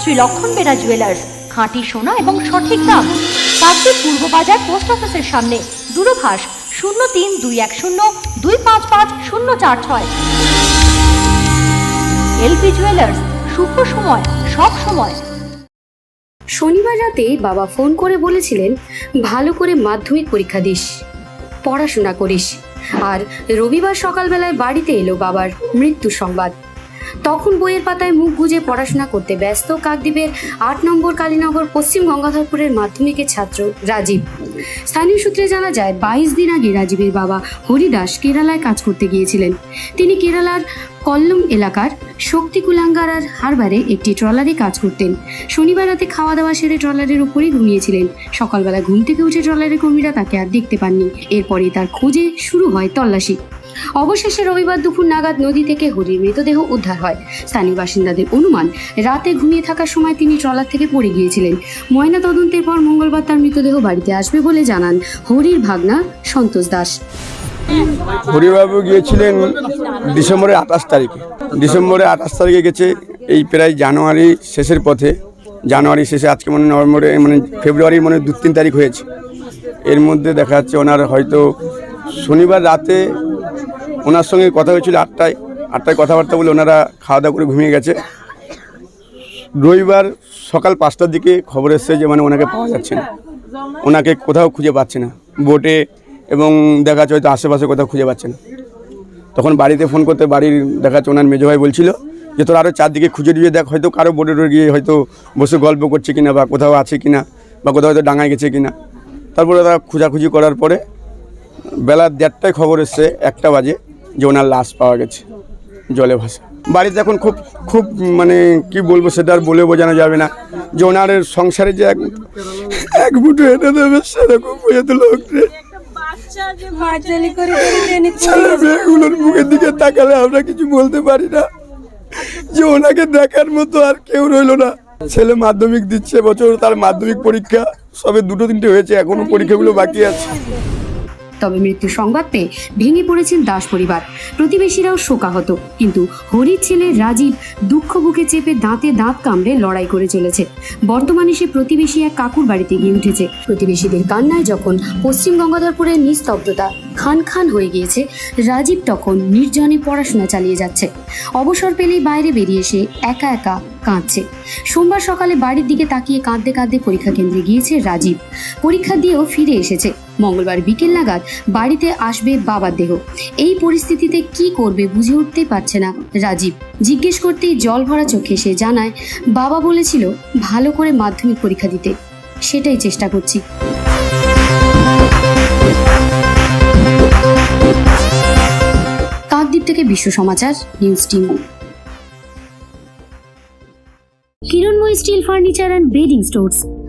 শ্রী লক্ষণ বেরা জুয়েলার্স খাঁটি সোনা এবং সঠিক দাম। কাকদ্বীপ পূর্ব বাজার পোস্ট অফিসের সামনে, দূরভাষ শূন্য তিন দুই এক শূন্য দুই পাঁচ পাঁচ শূন্য চার ছয়। এলপি জুয়েলার্স শুভ সময়, সব সময়। শনিবার রাতে বাবা ফোন করে বলেছিলেন, ভালো করে মাধ্যমিক পরীক্ষা দিস। পড়াশোনা করিস। আর রবিবার সকালবেলায় বাড়িতে এলো বাবার মৃত্যু সংবাদ। তখন বইয়ের পাতায় মুখ গুজে পড়াশোনা করতে ব্যস্ত কাকদ্বীপের আট নম্বর কালীনগর পশ্চিম গঙ্গাধরপুরের মাধ্যমিকের ছাত্র রাজীব। স্থানীয় সূত্রে জানা যায়, বাইশ দিন আগে রাজীবের বাবা হরিদাস কেরালায় কাজ করতে গিয়েছিলেন। তিনি কেরালার কল্লম এলাকার শক্তি কুলাঙ্গার আর হারবারে একটি ট্রলারে কাজ করতেন। শনিবার রাতে খাওয়া দাওয়া সেরে ট্রলারের উপরেই ঘুমিয়েছিলেন। সকালবেলা ঘুম থেকে উঠে ট্রলারের কর্মীরা তাকে আর দেখতে পাননি। এরপরে তার খোঁজে শুরু হয় তল্লাশি। অবশেষে রবিবার দুপুর নাগাদ নদী থেকে হরির মৃতদেহ উদ্ধার হয়। স্থানীয় বাসিন্দাদের অনুমান, রাতে ঘুমিয়ে থাকার সময় তিনি ট্রলার থেকে পড়ে গিয়েছিলেন। ময়না তদন্তের পর মঙ্গলবার তার মৃতদেহ বাড়িতে আসবে বলে জানান হরির ভাগনা সন্তোষ দাস। হরিবাবু গিয়েছিলেন ডিসেম্বরের আঠাশ তারিখে। ডিসেম্বরের আঠাশ তারিখে গেছে এই প্রায় জানুয়ারি শেষের পথে। জানুয়ারি শেষে আজকে মানে নভেম্বরে মানে ফেব্রুয়ারি মানে দু তিন তারিখ হয়েছে। এর মধ্যে দেখা যাচ্ছে ওনার হয়তো শনিবার রাতে ওনার সঙ্গে কথা হয়েছিল আটটায়। আটটায় কথাবার্তা বলে ওনারা খাওয়া দাওয়া করে ঘুমিয়ে গেছে। রবিবার সকাল পাঁচটার দিকে খবর এসছে যে মানে ওনাকে পাওয়া যাচ্ছে না। ওনাকে কোথাও খুঁজে পাচ্ছে না। বোটে এবং দেখা যাচ্ছে হয়তো আশেপাশে কোথাও খুঁজে পাচ্ছে না। তখন বাড়িতে ফোন করতে বাড়ির দেখা যাচ্ছে ওনার মেজো ভাই বলছিল যে তোর আরও চারদিকে খুঁজে দিয়ে দেখ, হয়তো কারও টোটে গিয়ে হয়তো বসে গল্প করছে কিনা বা কোথাও আছে কিনা বা কোথাও হয়তো ডাঙায় গেছে কিনা। তারপরে তারা খোঁজাখুঁজি করার পরে বেলা দেড়টায় খবর এসছে, একটা বাজে, যে ওনার লাশ পাওয়া গেছে জলে ভাসা। বাড়িতে এখন খুব খুব মানে কি বলব সেটা আর বলে বোঝানো যাবে না। যে ওনার সংসারে যে এক এক মুঠো এনে দেবে, সেরকম বোঝাতে লোক করে মুখের দিকে তাকালে আমরা কিছু বলতে পারি না। যে ওনাকে দেখার মতো আর কেউ রইল না। ছেলে মাধ্যমিক দিচ্ছে বছর তার মাধ্যমিক পরীক্ষা সবে দুটো তিনটে হয়েছে এখনও পরীক্ষাগুলো বাকি আছে। তবে মৃত্যুর সংবাদ পেয়ে ভেঙে পড়েছেন দাস পরিবার। প্রতিবেশীরাও শোকাহত। কিন্তু হরির ছেলে রাজীব দুঃখ বুকে চেপে দাঁতে দাঁত কামড়ে লড়াই করে চলেছে। বর্তমানে সে প্রতিবেশী এক কাকুর বাড়িতে গিয়ে উঠেছে। প্রতিবেশীদের কান্নায় যখন পশ্চিম গঙ্গাধরপুরের নিস্তব্ধতা খান খান হয়ে গিয়েছে, রাজীব তখন নির্জনে পড়াশোনা চালিয়ে যাচ্ছে। অবসর পেলেই বাইরে বেরিয়ে এসে একা একা কাঁদছে। সোমবার সকালে বাড়ির দিকে তাকিয়ে কাঁদতে কাঁদতে পরীক্ষা কেন্দ্রে গিয়েছে রাজীব। পরীক্ষা দিয়েও ফিরে এসেছে। মঙ্গলবার বিকেল নাগাদ বাড়িতে আসবে বাবার দেহ। এই পরিস্থিতিতে কি করবে বুঝে উঠতে পারছে না রাজীব। জিজ্ঞেস করতেই জল ভরা চোখে সে জানায়, বাবা বলেছিল ভালো করে মাধ্যমিক পরীক্ষা দিতে। সেটাই চেষ্টা করছি। কাকদ্বীপ থেকে বিশ্ব সমাচার, news team. Kiranmoy steel furniture and bedding stores.